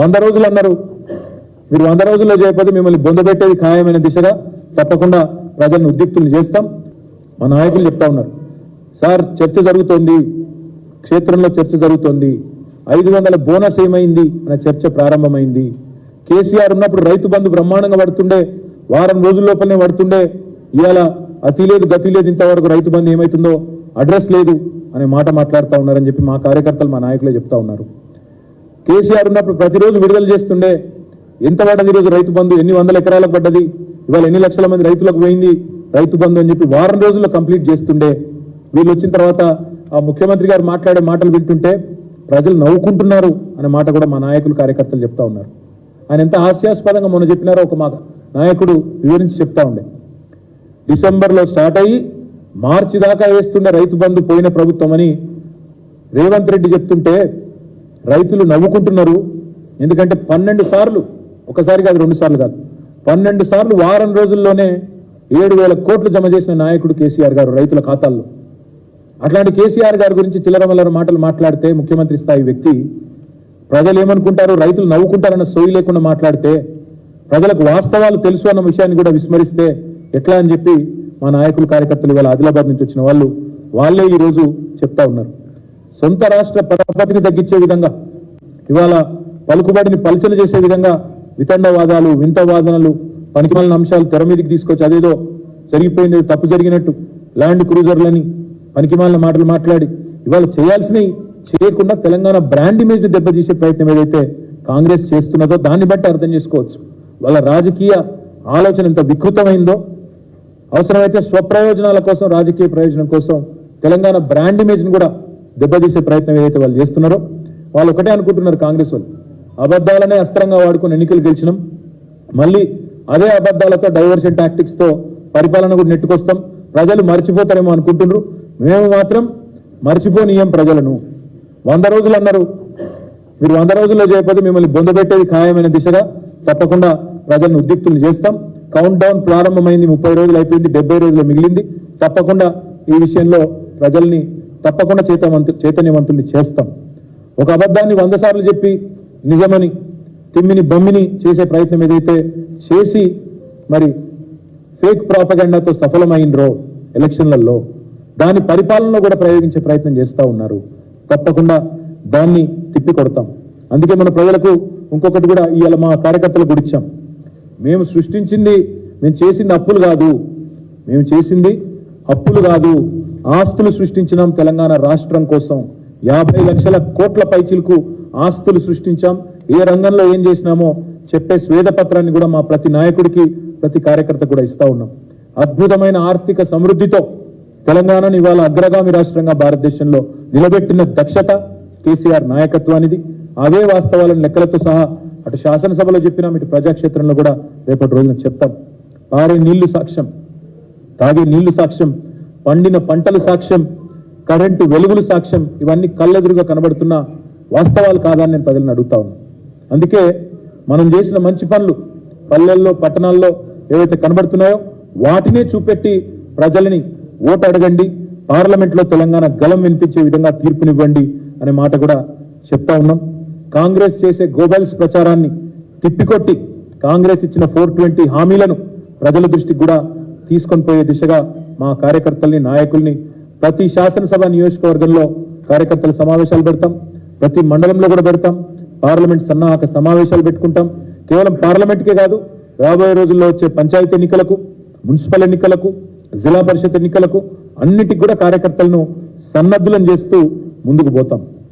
వంద రోజులు అన్నారు. మీరు వంద రోజుల్లో చేయకపోతే మిమ్మల్ని బొందబెట్టేది ఖాయమైన దిశగా తప్పకుండా ప్రజలను ఉద్యుక్తులు చేస్తాం. మా నాయకులు చెప్తా ఉన్నారు. సార్ చర్చ జరుగుతోంది. క్షేత్రంలో చర్చ జరుగుతోంది. ఐదు వందల బోనస్ ఏమైంది అనే చర్చ ప్రారంభమైంది. కేసీఆర్ ఉన్నప్పుడు రైతు బంధు బ్రహ్మాండంగా పడుతుండే. వారం రోజుల లోపలనే పడుతుండే. ఇవాళ అతి లేదు గతి లేదు ఇంతవరకు రైతు బంధు ఏమవుతుందో అడ్రస్ లేదు అనే మాట మాట్లాడుతూ ఉన్నారని చెప్పి మా కార్యకర్తలు మా నాయకులే చెప్తా ఉన్నారు. కేసీఆర్ ఉన్నప్పుడు ప్రతిరోజు విడుదల చేస్తుండే ఎంత పడ్డది ఈరోజు రైతు బంధు ఎన్ని వందల ఎకరాలకు పడ్డది ఇవాళ ఎన్ని లక్షల మంది రైతులకు పోయింది రైతు బంధు అని చెప్పి వారం రోజుల్లో కంప్లీట్ చేస్తుండే. వీళ్ళు వచ్చిన తర్వాత ఆ ముఖ్యమంత్రి గారు మాట్లాడే మాటలు వింటుంటే ప్రజలు నవ్వుకుంటున్నారు అనే మాట కూడా మా నాయకులు కార్యకర్తలు చెప్తా ఉన్నారు. ఆయన ఎంత హాస్యాస్పదంగా మొన్న చెప్పినారో ఒక మా నాయకుడు వివరించి చెప్తా ఉండే. డిసెంబర్లో స్టార్ట్ అయ్యి మార్చి దాకా వేస్తుండే రైతు బంధు పోయిన ప్రభుత్వం అని రేవంత్ రెడ్డి చెప్తుంటే రైతులు నవ్వుకుంటున్నారు. ఎందుకంటే పన్నెండు సార్లు ఒకసారి కాదు రెండు సార్లు కాదు పన్నెండు సార్లు వారం రోజుల్లోనే ఏడు వేల కోట్లు జమ చేసిన నాయకుడు కేసీఆర్ గారు రైతుల ఖాతాల్లో. అట్లాంటి కేసీఆర్ గారి గురించి చిల్లరమల్లర మాటలు మాట్లాడితే ముఖ్యమంత్రి స్థాయి వ్యక్తి ప్రజలు ఏమనుకుంటారు రైతులు నవ్వుకుంటారన్న సోయి లేకుండా మాట్లాడితే ప్రజలకు వాస్తవాలు తెలుసు అన్న విషయాన్ని కూడా విస్మరిస్తే ఎట్లా అని చెప్పి మా నాయకులు కార్యకర్తలు ఇవాళ ఆదిలాబాద్ నుంచి వచ్చిన వాళ్ళు వాళ్ళే ఈ రోజు చెప్తా ఉన్నారు. సొంత రాష్ట్ర పరపతిని తగ్గించే విధంగా ఇవాళ పలుకుబడిని పలుచలు చేసే విధంగా వితండవాదాలు వింత వాదనలు పనికిమాలిన అంశాలు తెర మీదకి తీసుకొచ్చి అదేదో జరిగిపోయింది తప్పు జరిగినట్టు ల్యాండ్ క్రూజర్లని పనికిమాలిన మాటలు మాట్లాడి ఇవాళ చేయాల్సినవి చేయకుండా తెలంగాణ బ్రాండ్ ఇమేజ్ దెబ్బతీసే ప్రయత్నం ఏదైతే కాంగ్రెస్ చేస్తున్నదో దాన్ని బట్టి అర్థం చేసుకోవచ్చు. వాళ్ళ రాజకీయ ఆలోచన ఎంత వికృతమైందో అవసరమైతే స్వప్రయోజనాల కోసం రాజకీయ ప్రయోజనం కోసం తెలంగాణ బ్రాండ్ ఇమేజ్ని కూడా దెబ్బతీసే ప్రయత్నం ఏదైతే వాళ్ళు చేస్తున్నారో వాళ్ళు ఒకటే అనుకుంటున్నారు కాంగ్రెస్ వాళ్ళు. అబద్ధాలనే అస్త్రంగా వాడుకొని ఎన్నికలు గెలిచినాం. మళ్ళీ అదే అబద్ధాలతో డైవర్షన్ టాక్టిక్స్తో పరిపాలన కూడా నెట్టుకొస్తాం. ప్రజలు మర్చిపోతారేమో అనుకుంటున్నారు. మేము మాత్రం మర్చిపోనీయం ప్రజలను. వంద రోజులు అన్నారు. మీరు వంద రోజుల్లో చేయకపోతే మిమ్మల్ని బొందబెట్టేది ఖాయమైన దిశగా తప్పకుండా ప్రజలను ఉద్యుక్తులు చేస్తాం. కౌంట్ డౌన్ ప్రారంభమైంది ముప్పై రోజులు అయిపోయింది డెబ్బై రోజులు మిగిలింది. తప్పకుండా ఈ విషయంలో ప్రజల్ని తప్పకుండా చైతన్యవంతు చైతన్యవంతుల్ని చేస్తాం. ఒక అబద్ధాన్ని వంద సార్లు చెప్పి నిజమని తిమ్మిని బొమ్మిని చేసే ప్రయత్నం ఏదైతే చేసి మరి ఫేక్ ప్రాపగండాతో సఫలమైనరో ఎలక్షన్లలో దాని పరిపాలనలో కూడా ప్రయోగించే ప్రయత్నం చేస్తూ ఉన్నారు. తప్పకుండా దాన్ని తిప్పి కొడతాం అందుకే మన ప్రజలకు ఇంకొకటి కూడా ఇవాళ మా కార్యకర్తలకు గుడిచ్చాం. మేము సృష్టించింది మేము చేసింది అప్పులు కాదు. మేము చేసింది అప్పులు కాదు. ఆస్తులు సృష్టించినాం తెలంగాణ రాష్ట్రం కోసం. యాభై లక్షల కోట్ల పైచిలకు ఆస్తులు సృష్టించాం. ఏ రంగంలో ఏం చేసినామో చెప్పే స్వేదపత్రాన్ని కూడా మా ప్రతి నాయకుడికి ప్రతి కార్యకర్త కూడా ఇస్తా ఉన్నాం. అద్భుతమైన ఆర్థిక సమృద్ధితో తెలంగాణను ఇవాళ అగ్రగామి రాష్ట్రంగా భారతదేశంలో నిలబెట్టిన దక్షత కేసీఆర్ నాయకత్వానిది. అవే వాస్తవాలను లెక్కలతో సహా అటు శాసనసభలో చెప్పినాం ఇటు ప్రజాక్షేత్రంలో కూడా రేపటి రోజున చెప్తాం. పారే నీళ్ళు సాక్ష్యం తాగే నీళ్ళు సాక్ష్యం పండిన పంటలు సాక్ష్యం కరెంటు వెలుగులు సాక్ష్యం ఇవన్నీ కళ్ళెదురుగా కనబడుతున్న వాస్తవాలు కాదని నేను ప్రజలను అడుగుతా ఉన్నా. అందుకే మనం చేసిన మంచి పనులు పల్లెల్లో పట్టణాల్లో ఏవైతే కనబడుతున్నాయో వాటినే చూపెట్టి ప్రజలని ఓటు అడగండి పార్లమెంట్లో తెలంగాణ గలం వినిపించే విధంగా తీర్పునివ్వండి అనే మాట కూడా చెప్తా ఉన్నాం. కాంగ్రెస్ చేసే గోబెల్స్ ప్రచారాన్ని తిప్పికొట్టి కాంగ్రెస్ ఇచ్చిన ఫోర్ ట్వంటీ హామీలను ప్రజల దృష్టికి కూడా తీసుకొని పోయే దిశగా మా కార్యకర్తల్ని నాయకుల్ని ప్రతి శాసనసభ నియోజకవర్గంలో కార్యకర్తల సమావేశాలు పెడతాం. ప్రతి మండలంలో కూడా పెడతాం. పార్లమెంట్ సన్నాహక సమావేశాలు పెట్టుకుంటాం. కేవలం పార్లమెంట్కే కాదు రాబోయే రోజుల్లో వచ్చే పంచాయతీ ఎన్నికలకు మున్సిపల్ ఎన్నికలకు జిల్లా పరిషత్ ఎన్నికలకు అన్నిటికి కూడా కార్యకర్తలను సన్నద్ధులను చేస్తూ ముందుకు పోతాం.